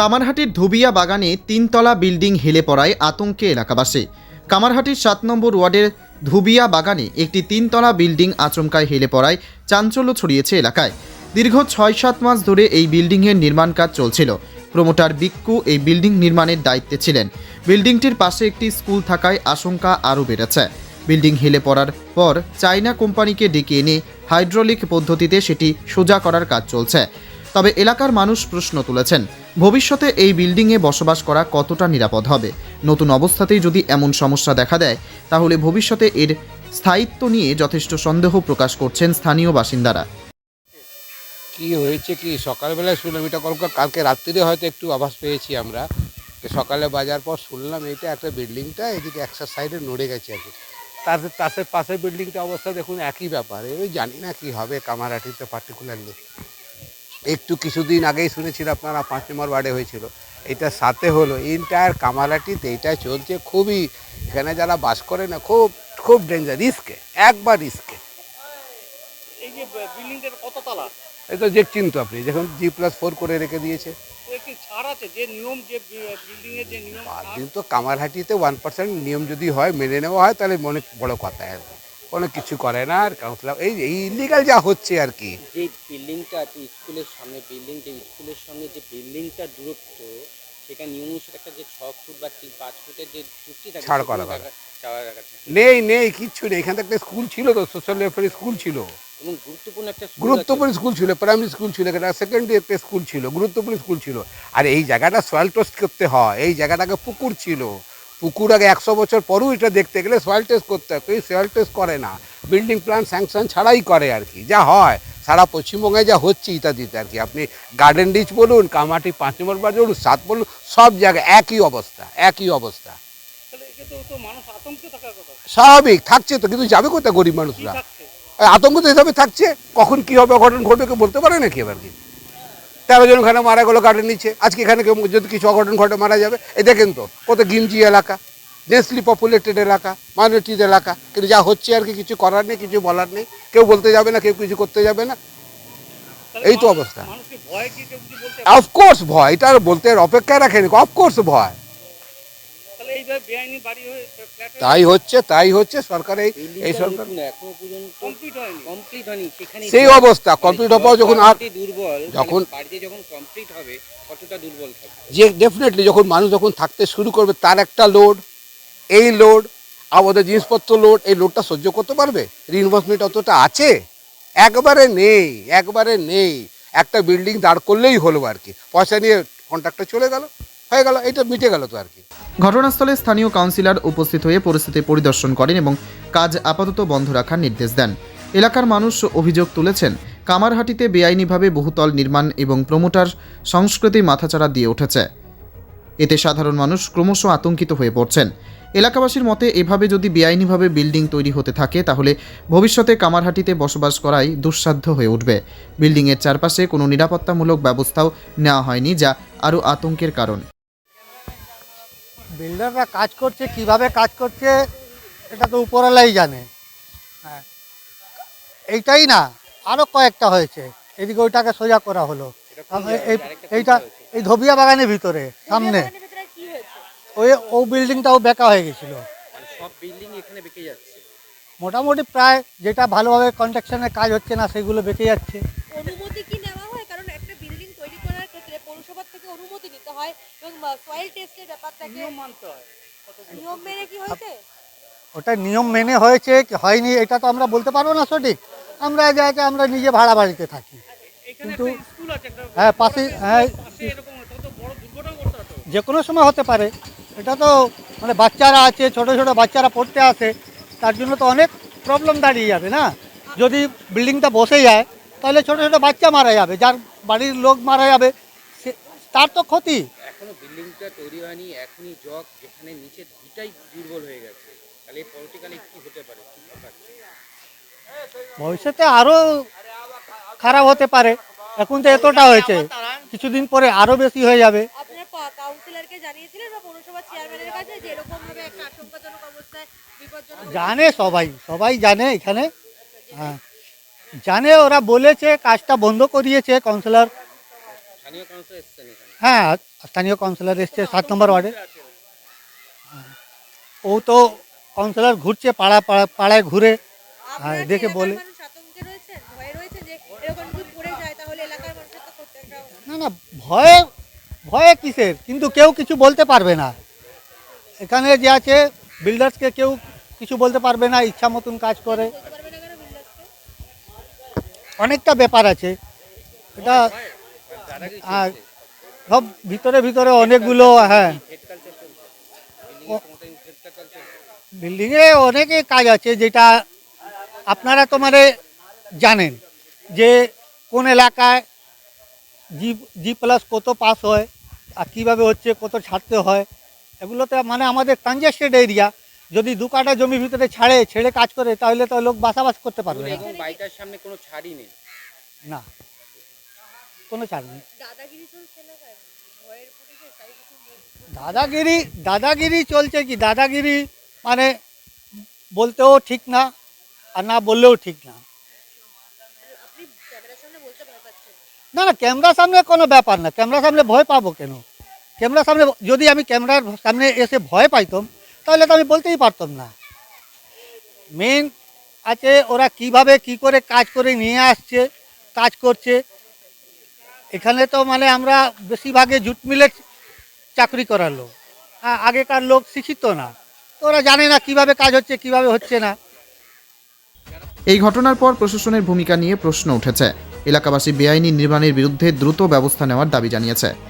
কামারহাটির ধুবিয়া বাগানে তিনতলা বিল্ডিং হেলে পড়ায় আতঙ্কে এলাকাবাসী। কামারহাটির সাত নম্বর ওয়ার্ডের ধুবিয়া বাগানে একটি তিনতলা বিল্ডিং আচমকায় হেলে পড়ায় চাঞ্চল্য ছড়িয়েছে এলাকায়। দীর্ঘ ছয় সাত মাস ধরে এই বিল্ডিংয়ের নির্মাণ কাজ চলছিল। প্রমোটার বিক্কু এই বিল্ডিং নির্মাণের দায়িত্বে ছিলেন। বিল্ডিংটির পাশে একটি স্কুল থাকায় আশঙ্কা আরও বেড়েছে। বিল্ডিং হেলে পড়ার পর চায়না কোম্পানিকে ডেকে এনে হাইড্রোলিক পদ্ধতিতে সেটি সোজা করার কাজ চলছে। তবে এলাকার মানুষ প্রশ্ন তুলেছেন ভবিষ্যতে এই বিল্ডিংয়ে বসবাস করা কতটা নিরাপদ হবে? নতুন অবস্থাতেই যদি এমন সমস্যা দেখা দেয়, তাহলে ভবিষ্যতে এর স্থায়িত্ব নিয়ে যথেষ্ট সন্দেহ প্রকাশ করছেন স্থানীয় বাসিন্দারা। কি হয়েছে কি? সকালবেলায় শুনলাম, এটা কলকাতা কালকে রাত্রিরে হয়তো একটু আভাস পেয়েছি আমরা। সকালে বাজার পর শুনলাম এটা একটা বিল্ডিংটা এদিকে একটা সাইডে নড়ে গেছে আর কি। তার তার পাশের বিল্ডিংটা অবস্থা দেখুন একই ব্যাপার। ওই জানি না কি হবে, কামারাটিতে পার্টিকুলারলি একটু কিছুদিন আগেই শুনেছিল আপনারা পাঁচ নম্বর ওয়ার্ডে হয়েছিল। এটা সাথে হলো ইন্টায়ার কামারাটিতে এটা চলছে খুবই এখানে যারা বাস করে না খুব খুব ডেঞ্জার রিস্কে একবার রিস্কে এই যে বিল্ডিংটার কত তালা? এই তো দেখছেন তো আপনি যখন জি প্লাস ফোর করে রেখে দিয়েছে। তো কামারহাটিতে ওয়ান পার্সেন্ট নিয়ম যদি হয় মেনে নেওয়া হয় তাহলে অনেক বড় কথা। আর কি। কোনো কিছু করে না আর কাউন্সিলর এই ইলিগাল যা হচ্ছে আর কি। যে বিল্ডিংটা আছে স্কুলের সামনে বিল্ডিং যে স্কুলের সামনে যে বিল্ডিংটার দূরত্ব সেখানে নিয়ম অনুসারে একটা যে ছ ফুট বা তিন পাঁচ ফুটের যে চুক্তি থাকে ছাড় করা। নেই নেই কিচ্ছু নেই। এখানে একটা স্কুল ছিল তো সোশ্যাল ওয়েলফেয়ার স্কুল ছিল। এবং গুরুত্বপূর্ণ একটা গুরুত্বপূর্ণ স্কুল ছিল প্রাইমারি স্কুল ছিল এখানে সেকেন্ডারি একটা স্কুল ছিল গুরুত্বপূর্ণ স্কুল ছিল। আর এই জায়গাটা সয়েল টেস্ট করতে হয় এই জায়গাটাকে পুকুর ছিল। পুকুর আগে একশো বছর পরেও এটা দেখতে গেলে সয়েল টেস্ট করতে হয় এই সয়েল টেস্ট করে না। বিল্ডিং প্ল্যান স্যাংশন ছাড়াই করে আর কি যা হয়। সারা পশ্চিমবঙ্গে যা হচ্ছে ইত্যাদিতে আর কি। আপনি গার্ডেন রিচ বলুন কামাটি পাঁচ নম্বর বাজার বলুন সাত বলুন সব জায়গায় একই অবস্থা একই অবস্থা। স্বাভাবিক থাকছে তো কিন্তু যাবে কোথায় গরিব মানুষরা? আতঙ্ক তো হিসাবে থাকছে কখন কি হবে অঘটন ঘটবে কেউ বলতে পারে নাকি এবার কি? তেরো জন ওখানে মারা গেলো গার্ডেন নিচে। আজকে এখানে কেউ যদি কিছু অঘটন ঘটে মারা যাবে এ দেখেন তো কত গিঞ্জি এলাকা ডেন্সলি পপুলেটেড এলাকা মাইনরিটিজ এলাকা। কিন্তু যা হচ্ছে আর কি কিছু করার নেই কিছু বলার নেই। কেউ বলতে যাবে না কেউ কিছু করতে যাবে না। এই তো অবস্থা। অফকোর্স ভয় এটা আর বলতে অপেক্ষায় রাখেনি। অফকোর্স ভয় তাহলে এইভাবে বেআইনি বাড়ি হয়ে ফ্ল্যাট তাই হচ্ছে তাই হচ্ছে সরকার এই এই সরকার এখনও পর্যন্ত কমপ্লিট হয়নি। কমপ্লিট হয়নি। সেখানে সেই অবস্থা মানে কমপ্লিট জল হওয়ার যখন আর দুর্বল যখন- যখন বাড়িতে যখন কমপ্লিট হবে কতটা দুর্বল থাকবে? যে ডেফিনেটলি যখন মানুষ যখন থাকতে শুরু করবে তার একটা লোড এই লোড আমাদের জিনিসপত্র লোড এই লোডটা সহ্য করতে পারবে? রিইনভেস্টমেন্ট অতটা আছে? একবারে নেই একবারে নেই। একটা বিল্ডিং দাঁড় করলেই হলো আর কি। পয়সা নিয়ে কন্ট্রাক্টর চলে গেল হয়ে গেল এটা মিটে গেল তো আর কি। ঘটনাস্থলে স্থানীয় কাউন্সিলর উপস্থিত হয়ে পরিস্থিতি পরিদর্শন করেন এবং কাজ আপাতত বন্ধ রাখার নির্দেশ দেন। এলাকার মানুষ অভিযোগ তুলেছেন, কামারহাটিতে বেআইনিভাবে বহুতল নির্মাণ এবং প্রমোটার সংস্কৃতি মাথাচাড়া দিয়ে উঠেছে। এতে সাধারণ মানুষ ক্রমশ আতঙ্কিত হয়ে পড়ছেন। এলাকাবাসীর মতে, এভাবে যদি বেআইনিভাবে বিল্ডিং তৈরি হতে থাকে, তাহলে ভবিষ্যতে কামারহাটিতে বসবাস করাই দুঃসাধ্য হয়ে উঠবে। বিল্ডিংয়ের চারপাশে কোনো নিরাপত্তামূলক ব্যবস্থাও নেওয়া হয়নি, যা আরও আতঙ্কের কারণ। বিল্ডাররা কাজ করছে কীভাবে কাজ করছে এটা তো উপরওয়ালাই জানে। হ্যাঁ। এইটাই না আরও কয়েকটা হয়েছে। এদিকে ওইটাকে সোজা করা হলো। এই- এইটা এই ধবিয়া বাগানের ভিতরে সামনে। ওই ও বিল্ডিংটাও বেঁকা হয়ে গেছিল। মানে সব বিল্ডিং এখানে বেঁকে যাচ্ছে। মোটামুটি প্রায় যেটা ভালোভাবে কনস্ট্রাকশনের কাজ হচ্ছে না সেগুলো বেঁকে যাচ্ছে অনুমতি কি নেওয়া হয় কারণ একটা বিল্ডিং তৈরি করার ক্ষেত্রে পৌরসভা থেকে অনুমতি নিতে হয় এবং সয়েল টেস্টের ব্যাপারটাকে নিয়ম মানতে হয়। নিয়ম মেনে কি হয়েছে? ওটা নিয়ম মেনে হয়েছে কি হয়নি এটা তো আমরা বলতে পারব না সঠিক। আমরা যাতে আমরা নিজে ভাড়া বাড়িতে থাকি। কিন্তু একটা স্কুল আছে একটা হ্যাঁ পাশে হ্যাঁ যে কোনো সময় হতে পারে। এটা তো মানে বাচ্চারা আছে ছোট ছোট বাচ্চারা পড়তে আসে তার জন্য তো অনেক প্রবলেম দাঁড়িয়ে যাবে না। যদি বিল্ডিংটা বসে যায় তাহলে ছোট ছোট বাচ্চা মারা যাবে যার বাড়ির লোক মারা যাবে তার তো ক্ষতি। এখনও বিল্ডিংটা তৈরি হয়নি এখনই জগ যেখানে নিচে ভিটাই দুর্বল হয়ে গেছে। তাহলে পরবর্তীকালে কি হতে পারে? ভবিষ্যতে আরও খারাপ হতে পারে। এখন তো এতটা হয়েছে। কিছুদিন পরে আরও বেশি হয়ে যাবে। আপনারা পা- কাউন্সিলরকে জানিয়েছিলেন বা পৌরসভা চেয়ারম্যানের কাছে যে এরকম ভাবে একটা আশঙ্কাজনক অবস্থায় বিপজ্জনক জানে সবাই সবাই জানে এখানে। হ্যাঁ। জানে ওরা বলেছে কাজটা বন্ধ করিয়েছে কাউন্সিলর স্থানীয় কাউন্সিলর এসছেন এখানে হ্যাঁ স্থানীয় কাউন্সিলর এসছে সাত নম্বর ওয়ার্ডে। ও তো কাউন্সিলর ঘুরছে পাড়া পাড়া পাড়ায় ঘুরে। হ্যাঁ, দেখে বলে। না না ভয়ে ভয়ে কিসের? কিন্তু কেউ কিছু বলতে পারবে না। এখানে যে আছে বিল্ডার্সকে কেউ কিছু বলতে পারবে না ইচ্ছা মতন কাজ করে। অনেকটা ব্যাপার আছে। এটা আর সব ভিতরে ভিতরে অনেকগুলো হ্যাঁ। বিল্ডিংয়ে অনেকে কাজ আছে যেটা আপনারা তো মানে জানেন যে কোন এলাকায় জি জি প্লাস কত পাস হয় আর কীভাবে হচ্ছে কত ছাড়তে হয় এগুলোতে মানে আমাদের কনজেস্টেড এরিয়া যদি দু কাটা জমির ভিতরে ছাড়ে ছেড়ে কাজ করে তাহলে তো লোক বাসাবাস করতে পারবে না। সামনে কোনো ছাড়ই নেই। না। কোনো ছাড় নেই। দাদাগিরি দাদাগিরি চলছে কি? দাদাগিরি মানে বলতেও ঠিক না আর না বললেও ঠিক না। না না ক্যামেরার সামনে কোনো ব্যাপার না। ক্যামেরার সামনে ভয় পাবো কেন? ক্যামেরার সামনে যদি আমি ক্যামেরার সামনে এসে ভয় পাইতাম তাহলে তো আমি বলতেই পারতাম না। মেন আছে ওরা কীভাবে কি করে কাজ করে নিয়ে আসছে কাজ করছে এখানে তো মানে আমরা বেশিরভাগে জুট মিলে চাকরি করার লোক। হ্যাঁ আগেকার লোক শিক্ষিত না। তো ওরা জানে না কীভাবে কাজ হচ্ছে, কীভাবে হচ্ছে না। এই ঘটনার পর প্রশাসনের ভূমিকা নিয়ে প্রশ্ন উঠেছে। এলাকাবাসী বেআইনি নির্মাণের বিরুদ্ধে দ্রুত ব্যবস্থা নেওয়ার দাবি জানিয়েছে।